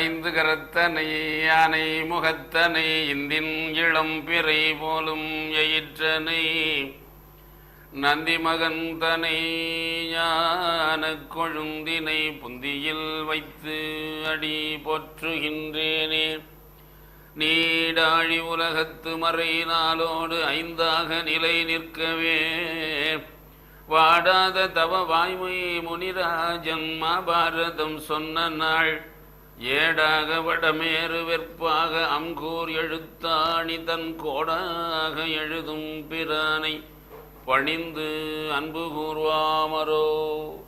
ஐந்து கரத்தனை யானை முகத்தனை இந்தின் இளம் பிறை போலும் எயிற்றனை நந்தி மகன் தனை ஞான கொழுந்தினை புந்தியில் வைத்து அடி போற்றுகின்றேனே. நீடாழி உலகத்து மறை நாளோடு ஐந்தாக நிலை நிற்கவே. வாடாத தவ வாய்மை முனிராஜன் மாபாரதம் சொன்ன நாள் ஏடாக வடமேறு வெற்பாக அங்கூர் எழுத்தாணி தன் கோடாக எழுதும் பிரானை பணிந்து அன்பு கூர்வாமரோ.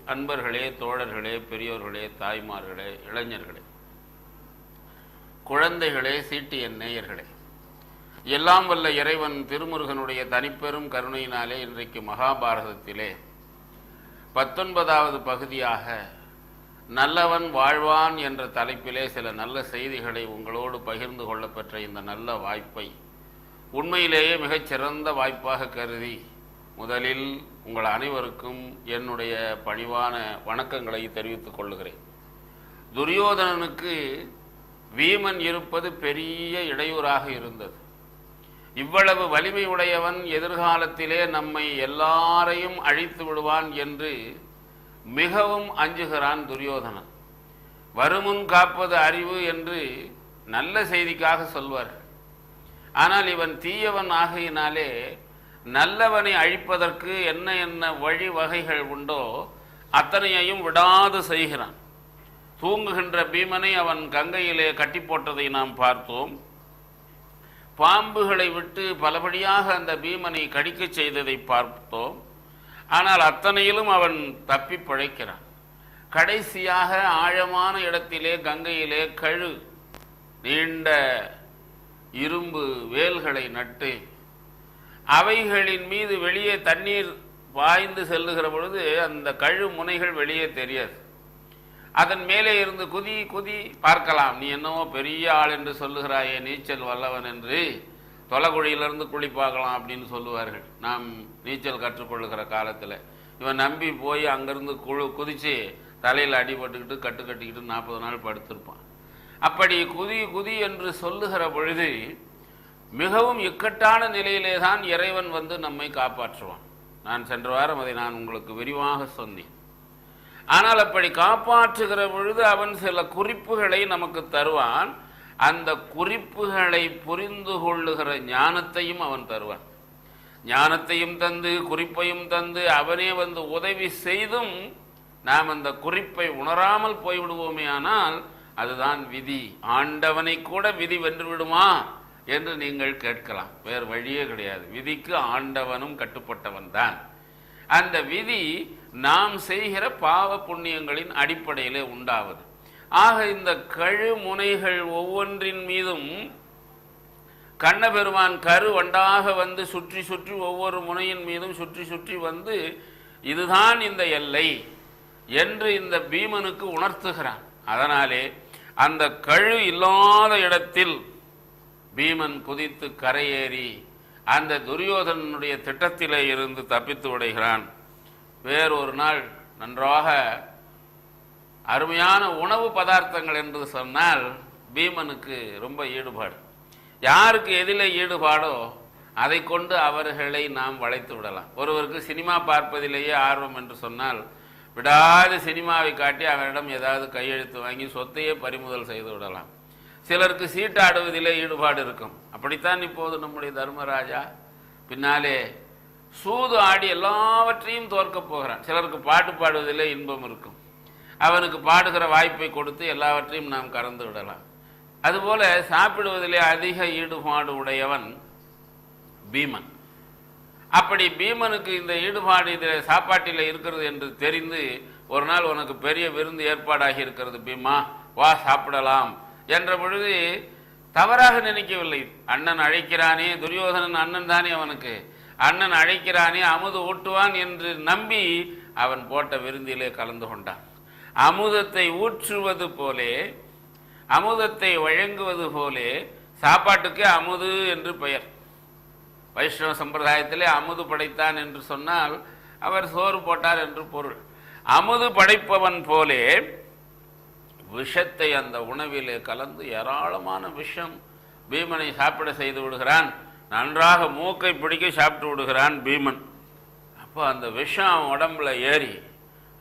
அன்பர்களே தோழர்களே பெரியோர்களே தாய்மார்களே இளைஞர்களே குழந்தைகளே சீட்டு என் நேயர்களே எல்லாம் வல்ல இறைவன் திருமுருகனுடைய தனிப்பெரும் கருணையினாலே இன்றைக்கு மகாபாரதத்திலே பத்தொன்பதாவது பகுதியாக நல்லவன் வாழ்வான் என்ற தலைப்பிலே சில நல்ல செய்திகளை உங்களோடு பகிர்ந்து கொள்ளப்பெற்ற இந்த நல்ல வாய்ப்பை உண்மையிலேயே மிகச்சிறந்த வாய்ப்பாக கருதி முதலில் உங்கள் அனைவருக்கும் என்னுடைய பணிவான வணக்கங்களை தெரிவித்துக் கொள்கிறேன் துரியோதனனுக்கு வீமன் இருப்பது பெரிய இடையூறாக இருந்தது. இவ்வளவு வலிமை உடையவன் எதிர்காலத்திலே நம்மை எல்லாரையும் அழித்து விடுவான் என்று மிகவும் அஞ்சுகிறான் துரியோதனன். வருமுன் காப்பது அறிவு என்று நல்ல செய்திக்காக சொல்வார். ஆனால் இவன் தீயவன் ஆகையினாலே நல்லவனை அழிப்பதற்கு என்ன என்ன வழி வகைகள் உண்டோ அத்தனையையும் விடாது செய்கிறான். தூங்குகின்ற பீமனை அவன் கங்கையிலே கட்டி போட்டதை நாம் பார்த்தோம். பாம்புகளை விட்டு பலபடியாக அந்த பீமனை கடிக்கச் செய்ததை பார்த்தோம். ஆனால் அத்தனையிலும் அவன் தப்பி பிழைக்கிறான். கடைசியாக ஆழமான இடத்திலே கங்கையிலே கழு நீண்ட இரும்பு வேல்களை நட்டு அவைகளின் மீது வெளியே தண்ணீர் பாய்ந்து செல்லுகிற பொழுது அந்த கழு முனைகள் வெளியே தெரியாது. அதன் மேலே இருந்து குதி குதி பார்க்கலாம். நீ என்னவோ பெரிய ஆள் என்று சொல்லுகிறாயே நீச்சல் வல்லவன் என்று. தொலைகுழியிலிருந்து குளிப்பாக்கலாம் அப்படின்னு சொல்லுவார்கள். நாம் நீச்சல் கற்றுக்கொள்ளுகிற காலத்தில். இவன் நம்பி போய் அங்கேருந்து குழு குதித்து தலையில் அடிபட்டுக்கிட்டு கட்டு கட்டிக்கிட்டு நாற்பது நாள் படுத்திருப்பான். அப்படி குதி குதி என்று சொல்லுகிற பொழுது மிகவும் இக்கட்டான நிலையிலே தான் இறைவன் வந்து நம்மை காப்பாற்றுவான். நான் சென்ற வாரம் அதை நான் உங்களுக்கு விரிவாக சொன்னேன். ஆனால் அப்படி காப்பாற்றுகிற பொழுது அவன் சில குறிப்புகளை நமக்கு தருவான். அந்த குறிப்புகளை புரிந்து கொள்ளுகிற ஞானத்தையும் அவன் தருவான். ஞானத்தையும் தந்து குறிப்பையும் தந்து அவனே வந்து உதவி செய்தும் நாம் அந்த குறிப்பை உணராமல் போய்விடுவோமே ஆனால் அதுதான் விதி. ஆண்டவனை கூட விதி வென்று விடுமா என்று நீங்கள் கேட்கலாம். வேறு வழியே கிடையாது. விதிக்கு ஆண்டவனும் கட்டுப்பட்டவன் தான். அந்த விதி நாம் செய்கிற பாவ புண்ணியங்களின் அடிப்படையிலே உண்டாவது. ஆக இந்த கழு முனைகள் ஒவ்வொன்றின் மீதும் கண்ணபெருமான் கரு வண்டாக வந்து சுற்றி சுற்றி ஒவ்வொரு முனையின் மீதும் சுற்றி சுற்றி வந்து இதுதான் இந்த எல்லை என்று இந்த பீமனுக்கு உணர்த்துகிறான். அதனாலே அந்த கழு இல்லாத இடத்தில் பீமன் குதித்து கரையேறி அந்த துரியோதனனுடைய திட்டத்திலே இருந்து தப்பித்து விடுகிறான். வேறொரு நாள் நன்றாக அருமையான உணவு பதார்த்தங்கள் என்று சொன்னால் பீமனுக்கு ரொம்ப ஈடுபாடு. யாருக்கு எதில் ஈடுபாடோ அதை கொண்டு அவர்களை நாம் வளைத்து விடலாம். ஒருவருக்கு சினிமா பார்ப்பதிலேயே ஆர்வம் என்று சொன்னால் விடாது சினிமாவை காட்டி அவரிடம் ஏதாவது கையெழுத்து வாங்கி சொத்தையே பறிமுதல் செய்து விடலாம். சிலருக்கு சீட்டாடுவதிலே ஈடுபாடு இருக்கும். அப்படித்தான் இப்போது நம்முடைய தர்மராஜா பின்னாலே சூது ஆடி எல்லாவற்றையும் தோற்கப் போகிறான். சிலருக்கு பாட்டு பாடுவதிலே இன்பம் இருக்கும். அவனுக்கு பாடுகிற வாய்ப்பை கொடுத்து எல்லாவற்றையும் நாம் கறந்து விடலாம். அதுபோல சாப்பிடுவதிலே அதிக ஈடுபாடு உடையவன் பீமன். அப்படி பீமனுக்கு இந்த ஈடுபாடு இதில் சாப்பாட்டில் இருக்கிறது என்று தெரிந்து ஒரு நாள் உனக்கு பெரிய விருந்து ஏற்பாடாகி இருக்கிறது பீமா வா சாப்பிடலாம் என்ற பொழுது தவறாக நினைக்கவில்லை. அண்ணன் அழைக்கிறானே துரியோதனன் அண்ணன் தானே அவனுக்கு. அண்ணன் அழைக்கிறானே அமுது ஊட்டுவான் என்று நம்பி அவன் போட்ட விருந்திலே கலந்து கொண்டான். அமுதத்தை ஊற்றுவது போலே அமுதத்தை வழங்குவது போலே சாப்பாட்டுக்கு அமுது என்று பெயர். வைஷ்ணவ சம்பிரதாயத்திலே அமுது படைத்தான் என்று சொன்னால் அவர் சோறு போட்டார் என்று பொருள். அமுது படைப்பவன் போலே விஷத்தை அந்த உணவிலே கலந்து ஏராளமான விஷம் பீமனை சாப்பிட செய்து விடுகிறான். நன்றாக மூக்கை பிடிக்க சாப்பிட்டு விடுகிறான் பீமன். அப்போ அந்த விஷம் அவன் உடம்புல ஏறி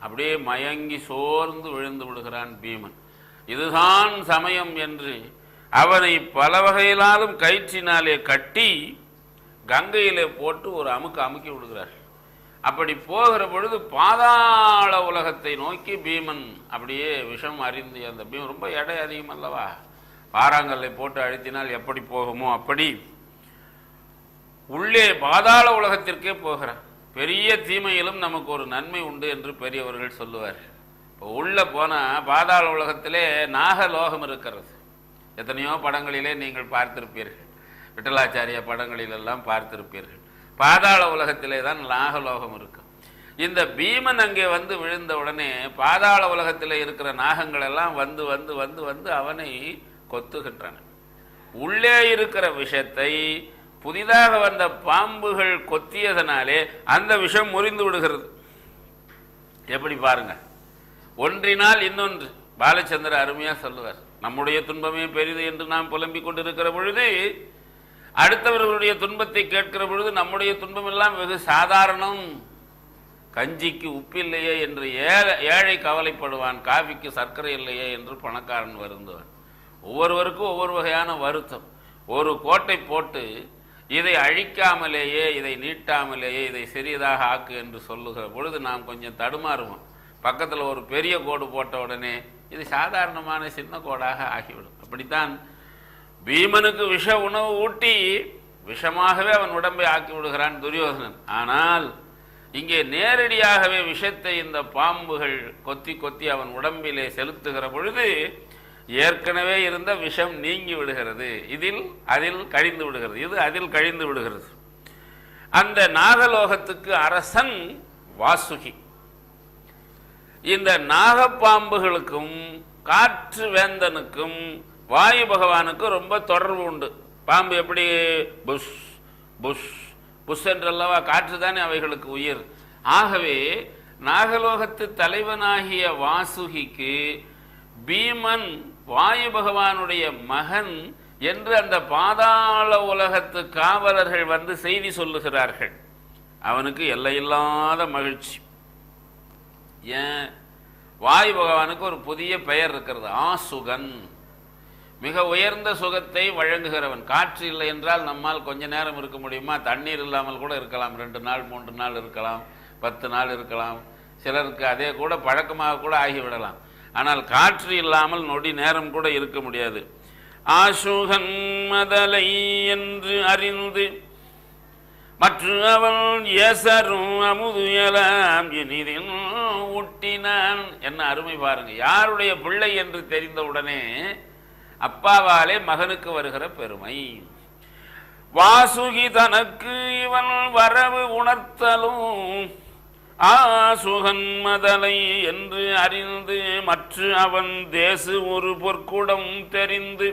அப்படியே மயங்கி சோர்ந்து விழுந்து விடுகிறான் பீமன். இதுதான் சமயம் என்று அவனை பல வகையினாலும் கயிற்றினாலே கட்டி கங்கையிலே போட்டு ஒரு அமுக்கு அமுக்கி விடுகிறார். அப்படி போகிற பொழுது பாதாள உலகத்தை நோக்கி பீமன் அப்படியே விஷம் அறிந்து அந்த பீமன் ரொம்ப எடை அதிகம் அல்லவா? பாறாங்கல்லை போட்டு அழுத்தினால் எப்படி போகுமோ அப்படி உள்ளே பாதாள உலகத்திற்கே போகிறான். பெரிய தீமையிலும் நமக்கு ஒரு நன்மை உண்டு என்று பெரியவர்கள் சொல்லுவார். இப்போ உள்ளே போனால் பாதாள உலகத்திலே நாகலோகம் இருக்கிறது. எத்தனையோ படங்களிலே நீங்கள் பார்த்திருப்பீர்கள். விட்டலாச்சாரிய படங்களிலெல்லாம் பார்த்திருப்பீர்கள். பாதாள உலகத்திலே தான் நாகலோகம் இருக்கும் இந்த பீமன் அங்கே வந்து விழுந்த உடனே பாதாள உலகத்தில் இருக்கிற நாகங்கள் எல்லாம் வந்து வந்து வந்து வந்து அவனை கொத்துகின்றன. உள்ளே இருக்கிற விஷத்தை புதிதாக வந்த பாம்புகள் கொத்தியதனாலே அந்த விஷம் முறிந்து விடுகிறது. எப்படி பாருங்க. ஒன்றினால் இன்னொன்று. பாலச்சந்திர அருமையாக சொல்லுவார். நம்முடைய துன்பமே பெரிது என்று நாம் புலம்பிக் கொண்டிருக்கிற பொழுது அடுத்தவர்களுடைய துன்பத்தை கேட்கிற பொழுது நம்முடைய துன்பம் எல்லாம் வெகு சாதாரணம். கஞ்சிக்கு உப்பு இல்லையே என்று ஏழை ஏழை கவலைப்படுவான். காஃபிக்கு சர்க்கரை இல்லையே என்று பணக்காரன் வருந்துவான். ஒவ்வொருவருக்கும் ஒவ்வொரு வகையான வருத்தம். ஒரு கோட்டை போட்டு இதை அழிக்காமலேயே இதை நீட்டாமலேயே இதை சிறியதாக ஆக்கு என்று சொல்லுகிற பொழுது நாம் கொஞ்சம் தடுமாறுவோம். பக்கத்தில் ஒரு பெரிய கோடு போட்ட உடனே இது சாதாரணமான சின்ன கோடாக ஆகிவிடும். அப்படித்தான் பீமனுக்கு விஷ உணவு ஊட்டி விஷமாகவே அவன் உடம்பை ஆக்கி விடுகிறான் துரியோதனன். ஆனால் இங்கே நேரடியாகவே விஷத்தை இந்த பாம்புகள் கொத்தி கொத்தி அவன் உடம்பிலே செலுத்துகிற பொழுது ஏற்கனவே இருந்த விஷம் நீங்கி விடுகிறது. இதில் அதில் கழிந்து விடுகிறது. இது அதில் கழிந்து விடுகிறது. அந்த நாகலோகத்துக்கு அரசன் வாசுகி. இந்த நாகப்பாம்புகளுக்கும் காற்று வேந்தனுக்கும் வாயு பகவானுக்கும் ரொம்ப தொடர்பு உண்டு. பாம்பு எப்படி புஷ் புஷ் புஷ் என்றல்லவா காற்று தானே அவைகளுக்கு உயிர். ஆகவே நாகலோகத்து தலைவனாகிய வாசுகிக்கு பீமன் வாயு பகவானுடைய மகன் என்று அந்த பாதாள உலகத்து காவலர்கள் வந்து செய்தி சொல்லுகிறார்கள். அவனுக்கு எல்லையில்லாத மகிழ்ச்சி. ஏன்? வாயு பகவானுக்கு ஒரு புதிய பெயர் இருக்கிறது ஆசுகன். மிக உயர்ந்த சுகத்தை வழங்குகிறவன். காற்று இல்லை என்றால் நம்மால் கொஞ்ச நேரம் இருக்க முடியுமா? தண்ணீர் இல்லாமல் கூட இருக்கலாம். ரெண்டு நாள் மூன்று நாள் இருக்கலாம். பத்து நாள் இருக்கலாம். சிலருக்கு அதே கூட பழக்கமாக கூட ஆகிவிடலாம். ஆனால் காற்று இல்லாமல் நொடி நேரம் கூட இருக்க முடியாது. ஆசுகன் மதலை என்று அறிந்து மற்ற அவள் ஏசரும் அமுதுயலாம் இனிதில் ஊட்டினான். என்ன அருமை பாருங்க. யாருடைய பிள்ளை என்று தெரிந்தவுடனே அப்பாவாலே மகனுக்கு வருகிற பெருமை. வாசுகி தனக்கு இவன் வரவு உணர்த்தலும். ஆசுகன் மதலை என்று அறிந்து மற்ற அவன் தேசு ஒரு பொற்குடம் தெரிந்து.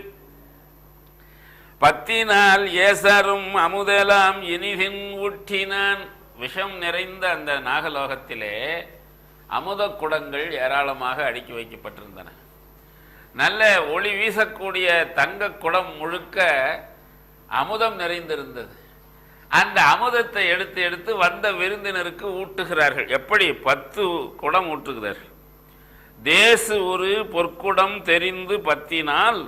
பத்தினால் ஏசரும் அமுதலாம் இனிதின் ஊட்டினான் விஷம் நிறைந்த அந்த நாகலோகத்திலே அமுத குடங்கள் ஏராளமாக அடுக்கி வைக்கப்பட்டிருந்தன. நல்ல ஒளி வீசக்கூடிய தங்க குடம் முழுக்க அமுதம் நிறைந்திருந்தது. அந்த அமுதத்தை எடுத்து எடுத்து வந்த விருந்தினருக்கு ஊட்டுகிறார்கள். எப்படி? பத்து குடம் ஊட்டுகிறார்கள். தேசு ஒரு பொற்குடம் தெரிந்து பத்தினால்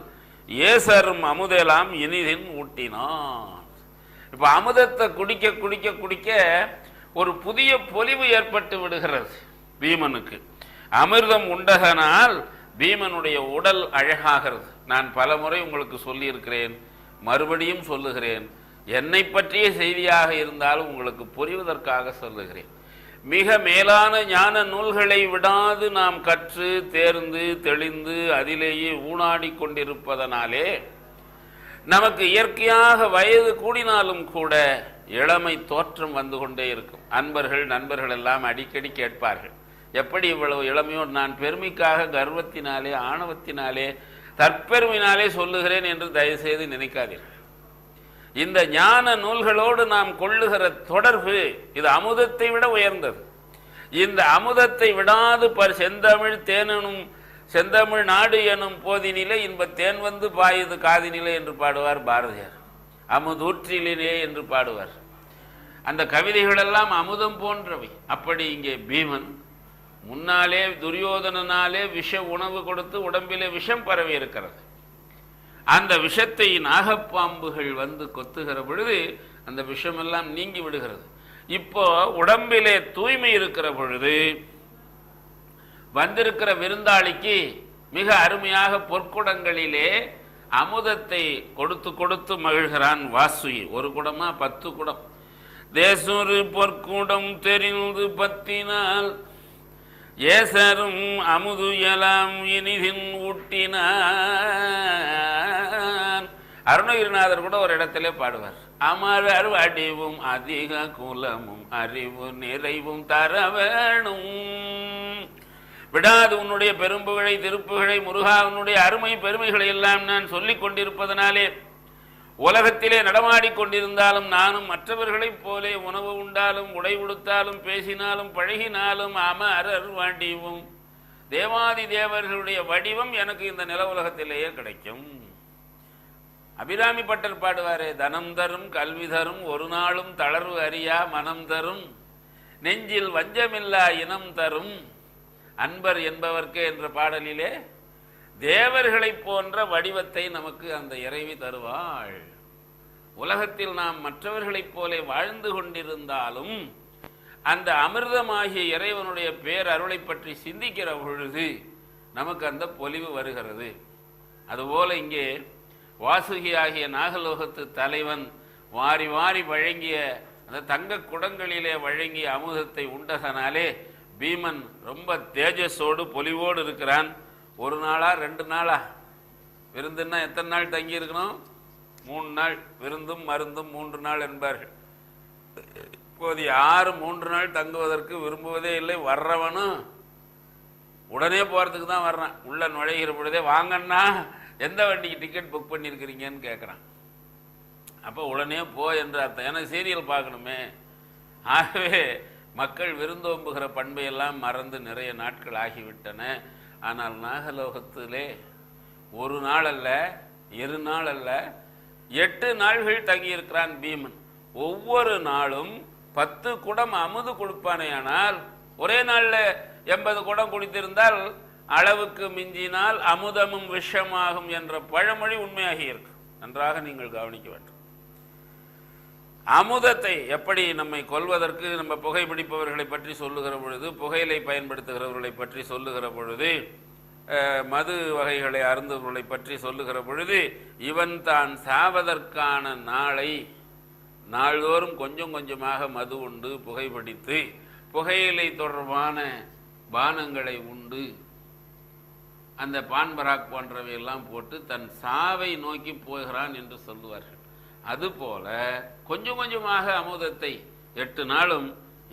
ஏசரும் அமுதெல்லாம் இனிதின் ஊட்டினான் இப்ப அமுதத்தை குடிக்க குடிக்க குடிக்க ஒரு புதிய பொலிவு ஏற்பட்டு விடுகிறது பீமனுக்கு. அமிர்தம் உண்டதனால் பீமனுடைய உடல் அழகாகிறது. நான் பலமுறை உங்களுக்கு சொல்லியிருக்கிறேன் மறுபடியும் சொல்லுகிறேன். என்னை பற்றிய செய்தியாக இருந்தாலும் உங்களுக்கு புரிவதற்காக சொல்லுகிறேன். மிக மேலான ஞான நூல்களை விடாது நாம் கற்று தேர்ந்து தெளிந்து அதிலேயே ஊனாடி கொண்டிருப்பதனாலே நமக்கு இயற்கையாக வயது கூடினாலும் கூட இளமை தோற்றம் வந்து கொண்டே இருக்கும். அன்பர்கள் நண்பர்கள் எல்லாம் அடிக்கடி கேட்பார்கள். எப்படி இவ்வளவு இளமையோ? நான் பெருமைக்காக கர்வத்தினாலே ஆணவத்தினாலே தற்பெருமையினாலே சொல்லுகிறேன் என்று தயவுசெய்து நினைக்காதீர்கள். இந்த ஞான நூல்களோடு நாம் கொள்ளுகிற தொடர்பு இது அமுதத்தை விட உயர்ந்தது. இந்த அமுதத்தை விடாது பர் செந்தமிழ் தேனனும் செந்தமிழ் நாடு எனும் போதினிலே இன்ப தேன் வந்து பாயுது காதினிலே என்று பாடுவார் பாரதியார். அமுதூற்றிலே என்று பாடுவார். அந்த கவிதைகளெல்லாம் அமுதம் போன்றவை. அப்படி இங்கே பீமன் முன்னாலே துரியோதனனாலே விஷ உணவு கொடுத்து உடம்பிலே விஷம் பரவி இருக்கிறது அந்த விஷத்தை நாகப்பாம்புகள் வந்து கொத்துகிற பொழுது அந்த விஷமெல்லாம் நீங்கி விடுகிறது. இப்போ உடம்பிலே தூய்மை இருக்கிற பொழுது வந்திருக்கிற விருந்தாளிக்கு மிக அருமையாக பொற்குடங்களிலே அமுதத்தை கொடுத்து கொடுத்து மகிழ்கிறான் வாசுகி. ஒரு குடமா பத்து குடம். தேசொரு பொற்குடம் தெரிந்து பத்தினால் ஏசரும் அமுதுயலாம் இனிதின் ஊட்டினான். அருணகிரிநாதர் கூட ஒரு இடத்திலே பாடுவார். அமரர் வடிவும் அதிக குலமும் அறிவு நிறைவும் தர வேணும். விடாது உன்னுடைய பெரும்புகளை திருப்புகளை முருகா உன்னுடைய அருமை பெருமைகளை எல்லாம் நான் சொல்லிக் கொண்டிருப்பதனாலே உலகத்திலே நடமாடிக்கொண்டிருந்தாலும் நானும் மற்றவர்களைப் போலே உணவு உண்டாலும் உடை உடுத்தாலும் பேசினாலும் பழகினாலும் அமரர் வடிவும். தேவாதி தேவர்களுடைய வடிவம் எனக்கு இந்த நில உலகத்திலேயே கிடைக்கும். அபிராமி பட்டர் பாடுவாரே தனம் தரும் கல்வி தரும் ஒரு நாளும் தளர்வு அறியா மனம் தரும். நெஞ்சில் வஞ்சமில்லா இனம் தரும். அன்பர் என்பவர்க்கு என்ற பாடலிலே தேவர்களைப் போன்ற வடிவத்தை நமக்கு அந்த இறைவி தருவாள். உலகத்தில் நாம் மற்றவர்களைப் போலே வாழ்ந்து கொண்டிருந்தாலும் அந்த அமிர்தமாகிய இறைவனுடைய பேர் அருளை பற்றி சிந்திக்கிற பொழுது நமக்கு அந்த பொலிவு வருகிறது. அதுபோல இங்கே வாசுகி ஆகிய நாகலோகத்து தலைவன் வாரி வாரி வழங்கிய அந்த தங்க குடங்களிலே வழங்கிய அமுதத்தை உண்டதனாலே பீமன் ரொம்ப தேஜஸோடு பொலிவோடு இருக்கிறான். ஒரு நாளா ரெண்டு நாளா? விருந்துன்னா எத்தனை நாள் தங்கி இருக்கணும்? மூணு நாள். விருந்தும் மருந்தும் மூன்று நாள் என்பார்கள். இப்போது யார் மூன்று நாள் தங்குவதற்கு விரும்புவதே இல்லை. வர்றவனும் உடனே போகிறதுக்கு தான் வர்றான். உள்ள நுழைகிற பொழுதே வாங்கன்னா எந்த வண்டிக்கு டிக்கெட் புக் பண்ணியிருக்கிறீங்கன்னு கேட்குறான் அப்போ உடனே போ என்று அர்த்தம். ஏன்னா சீரியல் பார்க்கணுமே. ஆகவே மக்கள் விருந்தோம்புகிற பண்பையெல்லாம் மறந்து நிறைய நாட்கள் ஆகிவிட்டன. ஆனால் நாகலோகத்திலே ஒரு நாள் அல்ல இரு நாள் அல்ல எட்டு நாள்கள் தங்கியிருக்கிறான் பீமன். ஒவ்வொரு நாளும் பத்து குடம் அமுது கொடுப்பானேயானால் ஒரே நாளில் எண்பது குடம் குடித்திருந்தால் அளவுக்கு மிஞ்சினால் அமுதமும் விஷமாகும் என்ற பழமொழி உண்மையாகி இருக்கு நன்றாக நீங்கள் கவனிக்க வேண்டும். அமுதத்தை எப்படி நம்மை கொள்வதற்கு நம்ம புகைப்பிடிப்பவர்களை பற்றி சொல்லுகிற பொழுது புகையிலை பயன்படுத்துகிறவர்களை பற்றி சொல்லுகிற பொழுது மது வகைகளை அருந்தவர்களை பற்றி சொல்லுகிற பொழுது இவன் தான் சாவதற்கான நாளை நாள்தோறும் கொஞ்சம் கொஞ்சமாக மது உண்டு புகைப்பிடித்து புகையிலை தொடர்பான பானங்களை உண்டு. அந்த பான்பராக் போன்றவையெல்லாம் போட்டு தன் சாவை நோக்கி போகிறான் என்று சொல்லுவார்கள். அதுபோல கொஞ்சம் கொஞ்சமாக அமுதத்தை எட்டு நாளும்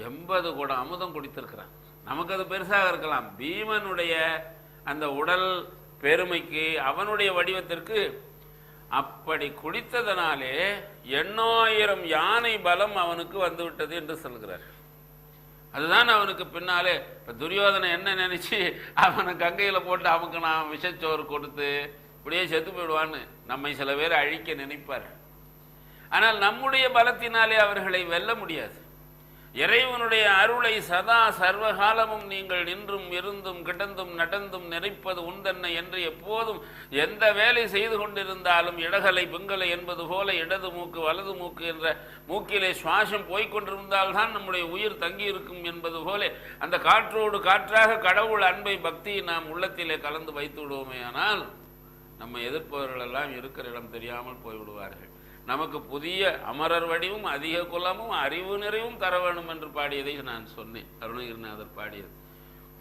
எண்பது கூட அமுதம் குடித்திருக்கிறான். நமக்கு அது பெருசாக இருக்கலாம். பீமனுடைய அந்த உடல் பெருமைக்கு அவனுடைய வடிவத்திற்கு அப்படி குடித்ததனாலே எண்ணாயிரம் யானை பலம் அவனுக்கு வந்துவிட்டது என்று சொல்கிறார். அதுதான் அவனுக்கு பின்னாலே இப்போ துரியோதனை என்ன நினைச்சு அவனை கங்கையில் போட்டு அவனுக்கு நான் விஷச்சோறு கொடுத்து இப்படியே செத்து போயிடுவான்னு நம்மை சில பேர் அழிக்க நினைப்பார் ஆனால் நம்முடைய பலத்தினாலே அவர்களை வெல்ல முடியாது. இறைவனுடைய அருளை சதா சர்வகாலமும் நீங்கள் நின்றும் இருந்தும் கிடந்தும் நடந்தும் நிறைப்பது உண்டென்ன என்று எப்போதும் எந்த வேலை செய்து கொண்டிருந்தாலும் இடகலை பிங்கலை என்பது போல இடது மூக்கு வலது மூக்கு என்ற மூக்கிலே சுவாசம் போய்கொண்டிருந்தால்தான் நம்முடைய உயிர் தங்கியிருக்கும் என்பது போல அந்த காற்றோடு காற்றாக கடவுள் அன்பை பக்தியை நாம் உள்ளத்திலே கலந்து வைத்து விடுவோமே ஆனால் நம்ம எதிர்ப்பவர்களெல்லாம் இருக்கிற இடம் தெரியாமல் போய்விடுவார்கள். நமக்கு புதிய அமரர் வடிவும் அதிக குலமும் அறிவு நிறைவும் தர வேண்டும் என்று பாடியதை நான் சொன்னேன். அருணகிரிநாதர் பாடியது.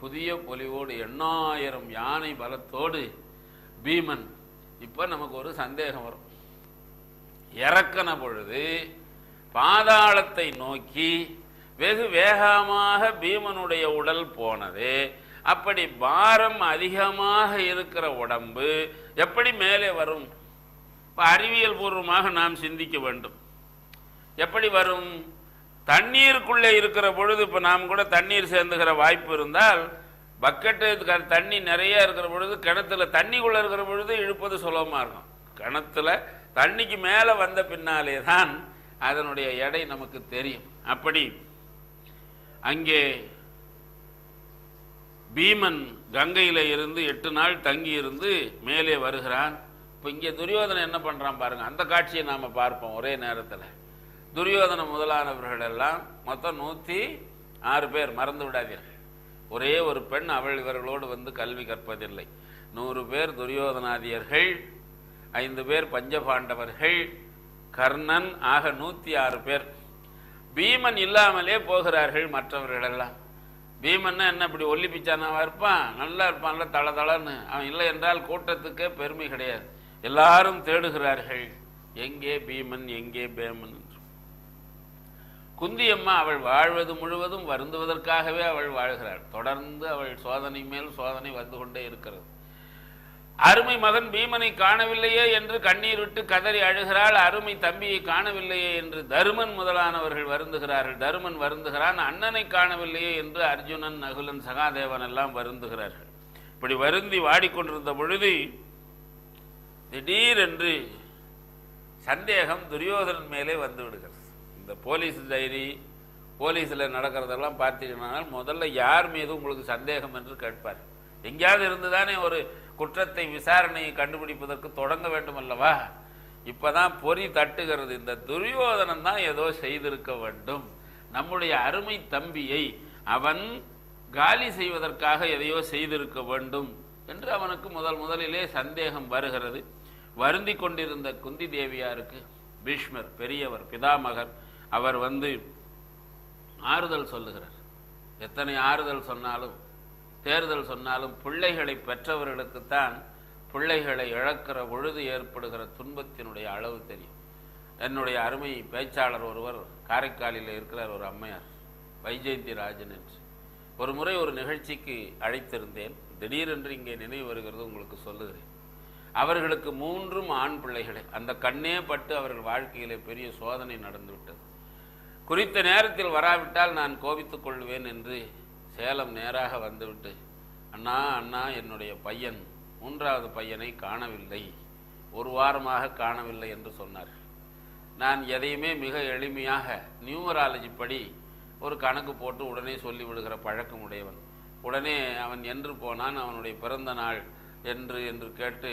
புதிய பொலிவோடு எண்ணாயிரம் யானை பலத்தோடு பீமன். இப்போ நமக்கு ஒரு சந்தேகம் வரும். இறக்கன பொழுது பாதாளத்தை நோக்கி வெகு வேகமாக பீமனுடைய உடல் போனது. அப்படி பாரம் அதிகமாக இருக்கிற உடம்பு எப்படி மேலே வரும்? இப்போ அறிவியல் பூர்வமாக நாம் சிந்திக்க வேண்டும். எப்படி வரும்? தண்ணீருக்குள்ளே இருக்கிற பொழுது இப்போ நாம் கூட தண்ணீர் சேர்ந்துகிற வாய்ப்பு இருந்தால் பக்கெட்டு தண்ணி நிறைய இருக்கிற பொழுது கிணத்துல தண்ணிக்குள்ளே இருக்கிற பொழுது இழுப்பது சுலபமாக இருக்கும். கிணத்துல தண்ணிக்கு மேலே வந்த பின்னாலே தான் அதனுடைய எடை நமக்கு தெரியும். அப்படி அங்கே பீமன் கங்கையில் இருந்து எட்டு நாள் தங்கி இருந்து மேலே வருகிறான். இப்போ இங்கே துரியோதனன் என்ன பண்ணுறான் பாருங்க அந்த காட்சியை நாம் பார்ப்போம் ஒரே நேரத்தில். துரியோதன முதலானவர்கள் எல்லாம் மொத்தம் நூற்றி ஆறு பேர் மறந்து விடாதீர்கள். ஒரே ஒரு பெண் அவள் இவர்களோடு வந்து கல்வி கற்பதில்லை. நூறு பேர் துரியோதனாதியர்கள் ஐந்து பேர் பஞ்சபாண்டவர்கள் கர்ணன் ஆக நூற்றி ஆறு பேர். பீமன் இல்லாமலே போகிறார்கள் மற்றவர்களெல்லாம். பீமன்னா என்ன இப்படி ஒல்லி பிச்சானாவா இருப்பான் நல்லா இருப்பான்ல தள தளன்னு அவன் இல்லை என்றால் கூட்டத்துக்கே பெருமை கிடையாது. எல்லாரும் தேடுகிறார்கள். எங்கே பீமன் எங்கே பேமன் என்று. குந்தியம்மா அவள் வாழ்வது முழுவதும் வருந்துவதற்காகவே அவள் வாழ்கிறாள். தொடர்ந்து அவள் சோதனை மேல் சோதனை வந்து கொண்டே இருக்கிறது. அருமை மகன் பீமனை காணவில்லையே என்று கண்ணீர் விட்டு கதறி அழுகிறாள். அருமை தம்பியை காணவில்லையே என்று தருமன் முதலானவர்கள் வருந்துகிறார்கள். தருமன் வருந்துகிறான் அண்ணனை காணவில்லையே என்று அர்ஜுனன் நகுலன் சகாதேவன் எல்லாம் வருந்துகிறார்கள். இப்படி வருந்தி வாடிக்கொண்டிருந்த பொழுது திடீரென்று சந்தேகம் துரியோதனன் மேலே வந்து விடுகிறது. இந்த போலீஸ் டைரி போலீஸில் நடக்கிறதெல்லாம் பார்த்தீங்கன்னா முதல்ல யார் மீது உங்களுக்கு சந்தேகம் என்று கேட்பார். எங்கேயாவது இருந்துதானே ஒரு குற்றத்தை விசாரணையை கண்டுபிடிப்பதற்கு தொடங்க வேண்டும் அல்லவா இப்பதான் பொறி தட்டுகிறது. இந்த துரியோதனன் தான் ஏதோ செய்திருக்க வேண்டும். நம்முடைய அருமை தம்பியை அவன் காலி செய்வதற்காக எதையோ செய்திருக்க வேண்டும் என்று அவனுக்கு முதல் முதலிலே சந்தேகம் வருகிறது. வருந்தி கொண்டிருந்த குந்தி தேவியாருக்கு பீஷ்மர் பெரியவர் பிதாமகர் அவர் வந்து ஆறுதல் சொல்லுகிறார். எத்தனை ஆறுதல் சொன்னாலும் தேர்தல் சொன்னாலும் பிள்ளைகளை பெற்றவர்களுக்குத்தான் பிள்ளைகளை இழக்கிற பொழுது ஏற்படுகிற துன்பத்தினுடைய அளவு தெரியும். என்னுடைய அருமை பேச்சாளர் ஒருவர் காரைக்காலில் இருக்கிறார் ஒரு அம்மையார் வைஜெயந்தி ராஜன் என்று. ஒரு முறை ஒரு நிகழ்ச்சிக்கு அழைத்திருந்தேன். திடீரென்று இங்கே நினைவு வருகிறது உங்களுக்கு சொல்லுகிறேன். அவர்களுக்கு மூன்றும் ஆண் பிள்ளைகளே. அந்த கண்ணே பட்டு அவர்கள் வாழ்க்கையிலே பெரிய சோதனை நடந்துவிட்டது குறித்த நேரத்தில் வராவிட்டால் நான் கோபித்துக் கொள்வேன் என்று சேலம் நேராக வந்துவிட்டு அண்ணா அண்ணா என்னுடைய பையன் மூன்றாவது பையனை காணவில்லை. ஒரு வாரமாக காணவில்லை என்று சொன்னார். நான் எதையுமே மிக எளிமையாக நியூமராலஜி படி ஒரு கணக்கு போட்டு உடனே சொல்லி விடுகிற பழக்கம் உடையவன். உடனே அவன் என்று போனான் அவனுடைய பிறந்த நாள் என்று என்று கேட்டு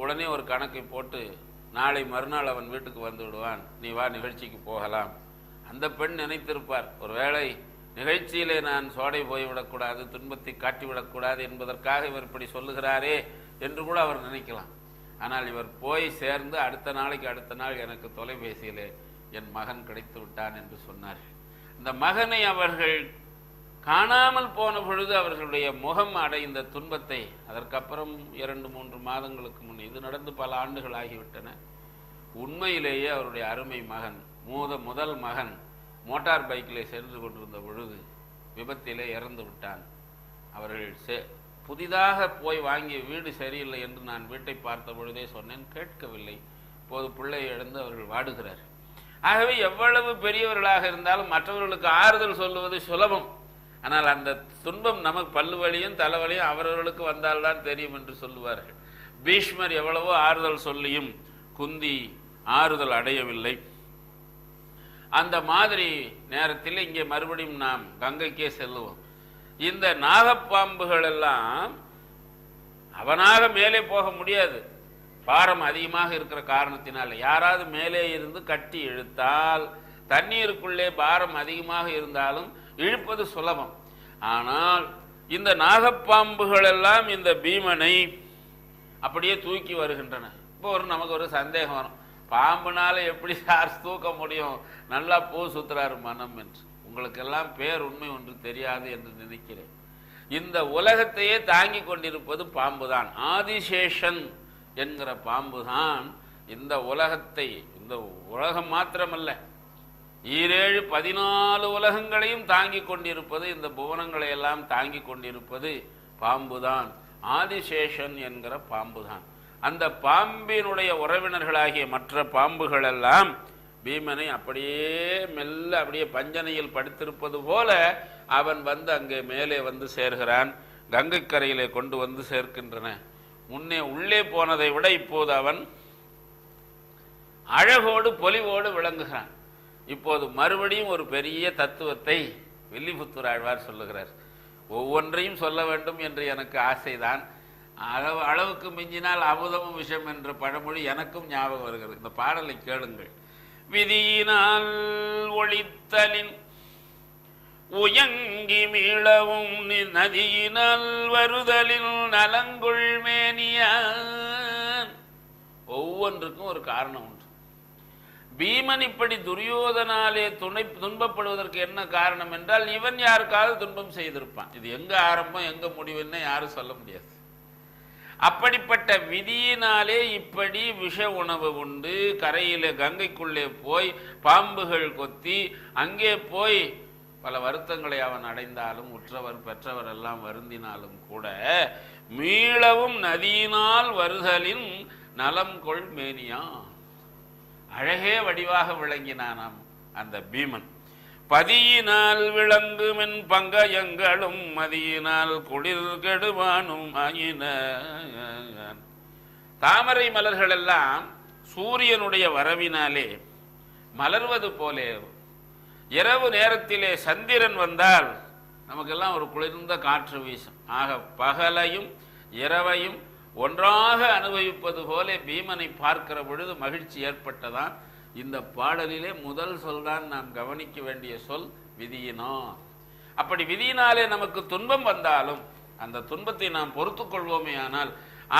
உடனே ஒரு கணக்கை போட்டு நாளை மறுநாள் அவன் வீட்டுக்கு வந்து விடுவான். நீ வா நிகழ்ச்சிக்கு போகலாம். அந்த பெண் நினைத்திருப்பார் ஒருவேளை நிகழ்ச்சியிலே நான் சோடை போய்விடக்கூடாது துன்பத்தை காட்டிவிடக்கூடாது என்பதற்காக இவர் இப்படி சொல்லுகிறாரே என்று கூட அவர் நினைக்கலாம். ஆனால் இவர் போய் சேர்ந்து அடுத்த நாளைக்கு அடுத்த நாள் எனக்கு தொலைபேசியிலே என் மகன் கிடைத்து விட்டான் என்று சொன்னார் இந்த மகனை அவர்கள் காணாமல் போன பொழுது அவர்களுடைய முகம் அடைந்த துன்பத்தை அதற்கப்புறம் இரண்டு மூன்று மாதங்களுக்கு முன் இது நடந்து பல ஆண்டுகள் ஆகிவிட்டன. உண்மையிலேயே அவருடைய அருமை மகன் மூத முதல் மகன் மோட்டார் பைக்கிலே சென்று கொண்டிருந்த பொழுது விபத்திலே இறந்து விட்டான். அவர்கள் செ- புதிதாக போய் வாங்கிய வீடு சரியில்லை என்று நான் வீட்டை பார்த்த பொழுதே சொன்னேன் கேட்கவில்லை. இப்போது பிள்ளை இழந்து அவர்கள் வாடுகிறார் ஆகவே எவ்வளவு பெரியவர்களாக இருந்தாலும் மற்றவர்களுக்கு ஆறுதல் சொல்லுவது சுலபம். ஆனால் அந்த துன்பம் நமக்கு பல்லு வலியும் தலைவலியும் அவரவர்களுக்கு வந்தால்தான் தெரியும் என்று சொல்லுவார்கள். பீஷ்மர் எவ்வளவோ ஆறுதல் சொல்லியும் குந்தி ஆறுதல் அடையவில்லை. அந்த மாதிரி நேரத்தில் இங்கே மறுபடியும் நாம் கங்கைக்கே செல்லுவோம். இந்த நாகப்பாம்புகள் எல்லாம் அவனாக மேலே போக முடியாது. பாரம் அதிகமாக இருக்கிற காரணத்தினால யாராவது மேலே இருந்து கட்டி இழுத்தால் தண்ணீருக்குள்ளே பாரம் அதிகமாக இருந்தாலும் இழுப்பது சுலபம். ஆனால் இந்த நாகப்பாம்புகள் எல்லாம் இந்த பீமனை அப்படியே தூக்கி வருகின்றன. இப்போ ஒரு நமக்கு ஒரு சந்தேகம் வரும். பாம்புனால எப்படி சார் தூக்க முடியும்? நல்லா பூ சுத்துறாரு மனம் என்று. உங்களுக்கெல்லாம் பேர் உண்மை ஒன்று தெரியாது என்று நினைக்கிறேன். இந்த உலகத்தையே தாங்கி கொண்டிருப்பது பாம்பு தான் ஆதிசேஷன் என்கிற பாம்புதான் இந்த உலகத்தை இந்த உலகம் மாத்திரமல்ல ஈரேழு பதினாலு உலகங்களையும் தாங்கி கொண்டிருப்பது இந்த புவனங்களை எல்லாம் தாங்கி கொண்டிருப்பது பாம்புதான். ஆதிசேஷன் என்கிற பாம்புதான். அந்த பாம்பினுடைய உறவினர்களாகிய மற்ற பாம்புகள் எல்லாம் பீமனை அப்படியே மெல்ல அப்படியே பஞ்சனையில் படுத்திருப்பது போல அவன் வந்து அங்கே மேலே வந்து சேர்கிறான். கங்கைக்கரையிலே கொண்டு வந்து சேர்க்கின்றன. முன்னே உள்ளே போனதை விட இப்போது அவன் அழகோடு பொலிவோடு விளங்குகிறான். இப்போது மறுபடியும் ஒரு பெரிய தத்துவத்தை வில்லிபுத்தூர் ஆழ்வார் சொல்லுகிறார். ஒவ்வொன்றையும் சொல்ல வேண்டும் என்று எனக்கு ஆசைதான். அளவு அளவுக்கு மிஞ்சினால் அமுதமும் விஷம் என்ற பழமொழி எனக்கும் ஞாபகம் வருகிறது. இந்த பாடலை கேளுங்கள். விதியினால் ஒளித்தலின் உயங்கி மீளவும் நதியினால் வருதலில் நலங்குள் மேனியான் ஒவ்வொன்றுக்கும் ஒரு காரணம் உண்டு. பீமன் இப்படி துரியோதனாலே துணை துன்பப்படுவதற்கு என்ன காரணம் என்றால் இவன் யாருக்காவது துன்பம் செய்திருப்பான். இது எங்க ஆரம்பம் எங்க முடிவுன்னு யாரும் சொல்ல முடியாது. அப்படிப்பட்ட விதியினாலே இப்படி விஷ உணவு உண்டு. கரையில கங்கைக்குள்ளே போய் பாம்புகள் கொத்தி அங்கே போய் பல வருத்தங்களை அவன் அடைந்தாலும் உற்றவர் பெற்றவர் எல்லாம் வருந்தினாலும் கூட மீளவும் நதியினால் வருதலின் நலம் கொள் மேனியான் அழகே வடிவாக விளங்கினானாம் அந்த பீமன். பதியினால் விளங்குமென் பங்கயங்களும் மதியினால் குளிர் கெடுவானும் ஆயின. தாமரை மலர்கள் எல்லாம் சூரியனுடைய வரவினாலே மலர்வது போலே. இரவு நேரத்திலே சந்திரன் வந்தால் நமக்கெல்லாம் ஒரு குளிர்ந்த காற்று வீசும். ஆக பகலையும் இரவையும் ஒன்றாக அனுபவிப்பது போல பீமனை பார்க்கிற பொழுது மகிழ்ச்சி ஏற்பட்டதான் இந்த பாடலிலே முதல் சொல்தான் நாம் கவனிக்க வேண்டிய சொல் விதியினோ அப்படி விதியினாலே நமக்கு துன்பம் வந்தாலும் அந்த துன்பத்தை நாம் பொறுத்து கொள்வோமே ஆனால்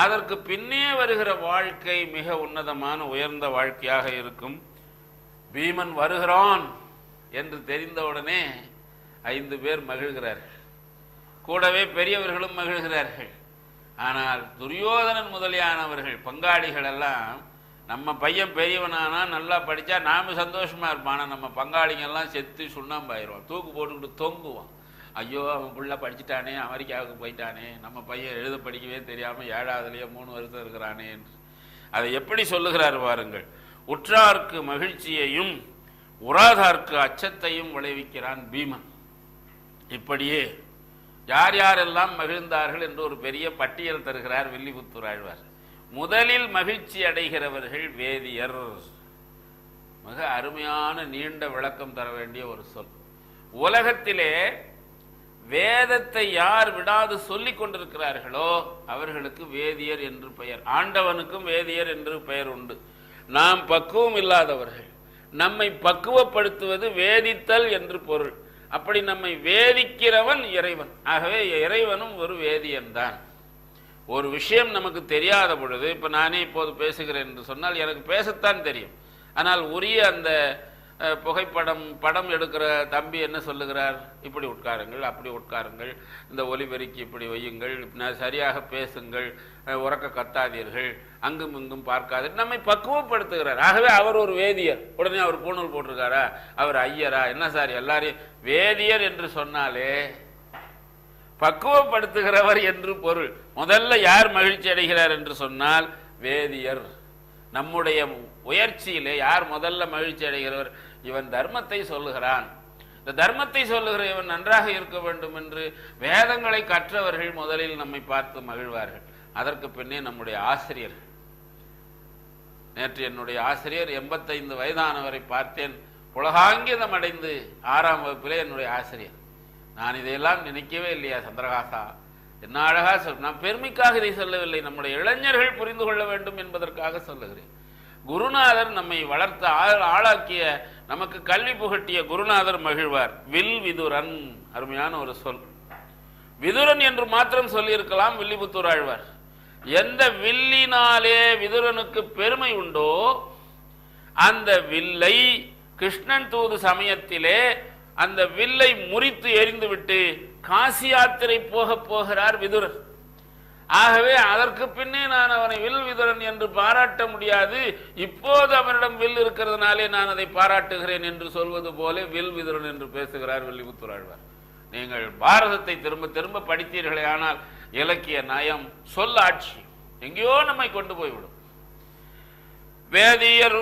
அதற்கு பின்னே வருகிற வாழ்க்கை மிக உன்னதமான உயர்ந்த வாழ்க்கையாக இருக்கும். பீமன் வருகிறான் என்று தெரிந்தவுடனே ஐந்து பேர் மகிழ்கிறார்கள். கூடவே பெரியவர்களும் மகிழ்கிறார்கள். ஆனால் துரியோதனன் முதலியானவர்கள் பங்காளிகள் எல்லாம் நம்ம பையன் பெரியவனானா நல்லா படித்தா நாம் சந்தோஷமாக இருப்பான். ஆனால் நம்ம பங்காளிங்கெல்லாம் செத்து சுண்ணாம்பாயிருவான். தூக்கு போட்டுக்கிட்டு தொங்குவான். ஐயோ அவன் புள்ள படிச்சுட்டானே அமெரிக்காவுக்கு போயிட்டானே நம்ம பையன் எழுத படிக்கவே தெரியாமல் ஏழாவதுலேயே மூணு வருஷம் இருக்கிறானே என்று. அதை எப்படி சொல்லுகிறார் பாருங்கள். உற்றார்க்கு மகிழ்ச்சியையும் உராதார்க்கு அச்சத்தையும் விளைவிக்கிறான் பீமன். இப்படியே யார் யாரெல்லாம் மகிழ்ந்தார்கள் என்று ஒரு பெரிய பட்டியல் தருகிறார் வில்லிபுத்தூர் ஆழ்வார். முதலில் மகிழ்ச்சி அடைகிறவர்கள் வேதியர். மிக அருமையான நீண்ட விளக்கம் தர வேண்டிய ஒரு சொல். உலகத்திலே வேதத்தை யார் விடாது சொல்லிக் கொண்டிருக்கிறார்களோ அவர்களுக்கு வேதியர் என்று பெயர். ஆண்டவனுக்கும் வேதியர் என்று பெயர் உண்டு. நாம் பக்குவம் இல்லாதவர்கள். நம்மை பக்குவப்படுத்துவது வேதித்தல் என்று பொருள். அப்படி நம்மை வேதிக்கிறவன் இறைவன். ஆகவே இறைவனும் ஒரு வேதியன் தான் ஒரு விஷயம் நமக்கு தெரியாத பொழுது இப்போ நானே இப்போது பேசுகிறேன் என்று சொன்னால் எனக்கு பேசத்தான் தெரியும். ஆனால் உரிய அந்த புகைப்படம் படம் எடுக்கிற தம்பி என்ன சொல்லுகிறார்? இப்படி உட்காருங்கள் அப்படி உட்காருங்கள் இந்த ஒலிபெருக்கி இப்படி வையுங்கள் சரியாக பேசுங்கள் உறக்க கத்தாதீர்கள் அங்கும் இங்கும் பார்க்காது. நம்மை பக்குவப்படுத்துகிறார். ஆகவே அவர் ஒரு வேதியர். உடனே அவர் பூணூல் போட்டிருக்காரா? அவர் ஐயரா? என்ன சார் எல்லாரையும் வேதியர் என்று சொன்னாலே பக்குவப்படுத்துகிறவர் என்று பொருள். முதல்ல யார் மகிழ்ச்சி அடைகிறார் என்று சொன்னால் வேதியர். நம்முடைய உயர்ச்சியிலே யார் முதல்ல மகிழ்ச்சி அடைகிறவர்? இவன் தர்மத்தை சொல்லுகிறான். இந்த தர்மத்தை சொல்லுகிற இவன் நன்றாக இருக்க வேண்டும் என்று வேதங்களை கற்றவர்கள் முதலில் நம்மை பார்த்து மகிழ்வார்கள். அதற்கு பின்னே நம்முடைய ஆசிரியர். நேற்று என்னுடைய ஆசிரியர் எண்பத்தைந்து வயதானவரை பார்த்தேன். புலகாங்கிதம் அடைந்து ஆறாம் வகுப்பிலே என்னுடைய ஆசிரியர். நான் இதையெல்லாம் நினைக்கவே இல்லையா சந்திரகாசா? என்ன அழகா சொல் நான் பெருமைக்காக இதை சொல்லவில்லை. நம்முடைய இளைஞர்கள் புரிந்து கொள்ள வேண்டும் என்பதற்காக சொல்லுகிறேன். குருநாதர் நம்மை வளர்த்த ஆளாக்கிய நமக்கு கல்வி புகட்டிய குருநாதர் மகிழ்வார். வில் விதுரன் அருமையான ஒரு சொல். விதுரன் என்று மாத்திரம் சொல்லியிருக்கலாம் வில்லிபுத்தூர் ஆழ்வார். எந்த வில்லினாலே விதுரனுக்கு பெருமை உண்டோ அந்த வில்லை கிருஷ்ணன் தூது சமயத்திலே அந்த வில்லை முறித்து எறிந்துவிட்டு காசி யாத்திரை போக போகிறார் விதுரன். ஆகவே அதற்கு பின்னே நான் அவனை வில் விதுரன் என்று பாராட்ட முடியாது. இப்போது அவனிடம் வில் இருக்கிறதுனாலே நான் அதை பாராட்டுகிறேன் என்று சொல்வது போல வில் விதரன் என்று பேசுகிறார் வெள்ளிமுத்துராழ்வார் நீங்கள் பாரதத்தை திரும்ப திரும்ப படித்தீர்களே ஆனால் இலக்கிய நயம் சொல்லாட்சி எங்கேயோ நம்மை கொண்டு போய்விடும். வேதியர்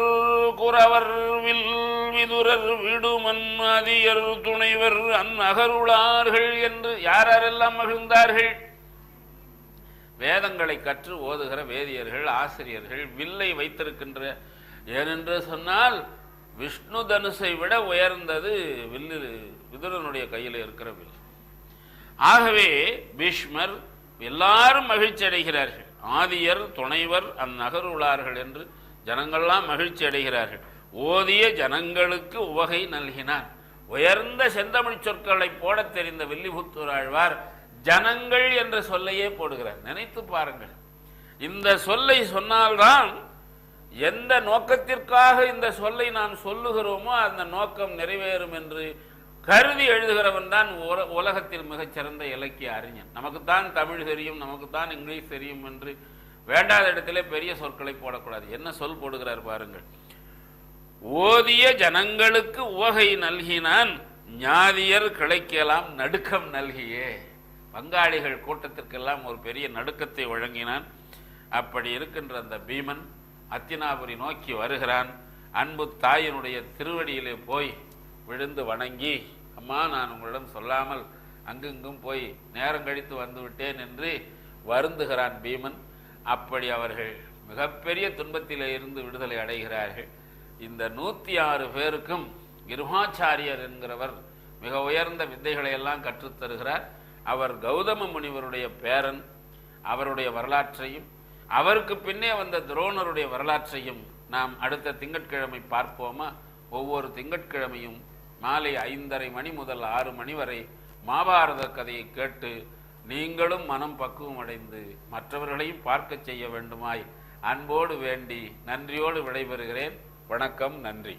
குறவர் வில் விதுரர் விடுமன் அதியர் துணைவர் அந்நகருளார்கள் என்று யாரெல்லாம் மகிழ்ந்தார்கள்? வேதங்களை கற்று ஓதுகிற வேதியர்கள் ஆசிரியர்கள் வில்லை வைத்திருக்கின்ற. ஏனென்று சொன்னால் விஷ்ணு தனுசை விட உயர்ந்தது வில்லு விதுரனுடைய கையில் இருக்கிற வில். ஆகவே பீஷ்மர் எல்லாரும் மகிழ்ச்சி அடைகிறார்கள். ஆதியர் துணைவர் அந்நகருளார்கள் என்று ஜனங்கள்லாம் மகிழ்ச்சி அடைகிறார்கள். ஓதிய ஜனங்களுக்கு உவகை நல்கினார். உயர்ந்த செந்தமிழ் சொற்களை போடத் தெரிந்த வில்லிபுத்தூர் ஆழ்வார் ஜனங்கள் என்ற சொல்லையே போடுகிறார். நினைத்து பாருங்கள். இந்த சொல்லை சொன்னால்தான் எந்த நோக்கத்திற்காக இந்த சொல்லை நான் சொல்லுகிறோமோ அந்த நோக்கம் நிறைவேறும் என்று கருதி எழுதுகிறவன் தான் உல- உலகத்தில் மிகச்சிறந்த இலக்கிய அறிஞன். நமக்குத்தான் தமிழ் தெரியும் நமக்குத்தான் இங்கிலீஷ் தெரியும் என்று வேண்டாத இடத்திலே பெரிய சொற்களை போடக்கூடாது. என்ன சொல் போடுகிறார் பாருங்கள். ஓதிய ஜனங்களுக்கு உவகை நல்கினான் ஞாதியர் கிளைக்கலாம் நடுக்கம் நல்கியே. பங்காளிகள் கூட்டத்திற்கெல்லாம் ஒரு பெரிய நடுக்கத்தை வழங்கினான். அப்படி இருக்கின்ற அந்த பீமன் அத்தினாபுரி நோக்கி வருகிறான். அன்பு தாயினுடைய திருவடியிலே போய் விழுந்து வணங்கி அம்மா நான் உங்களிடம் சொல்லாமல் அங்கெங்கும் போய் நேரம் கழித்து வந்துவிட்டேன் என்று வருந்துகிறான் பீமன். அப்படி அவர்கள் மிகப்பெரிய துன்பத்திலே இருந்து விடுதலை அடைகிறார்கள். இந்த நூற்றி ஆறு பேருக்கும் கிருமாச்சாரியர் என்கிறவர் மிக உயர்ந்த வித்தைகளை எல்லாம் கற்றுத்தருகிறார். தருகிறார் அவர் கௌதம முனிவருடைய பேரன் அவருடைய வரலாற்றையும் அவருக்கு பின்னே வந்த துரோணருடைய வரலாற்றையும் நாம் அடுத்த திங்கட்கிழமை பார்ப்போமா? ஒவ்வொரு திங்கட்கிழமையும் மாலை ஐந்தரை மணி முதல் ஆறு மணி வரை மாபாரத கதையை கேட்டு நீங்களும் மனம் பக்குவம் அடைந்து மற்றவர்களையும் பார்க்கச் செய்ய வேண்டுமாய் அன்போடு வேண்டி நன்றியோடு விடைபெறுகிறேன். வணக்கம் நன்றி.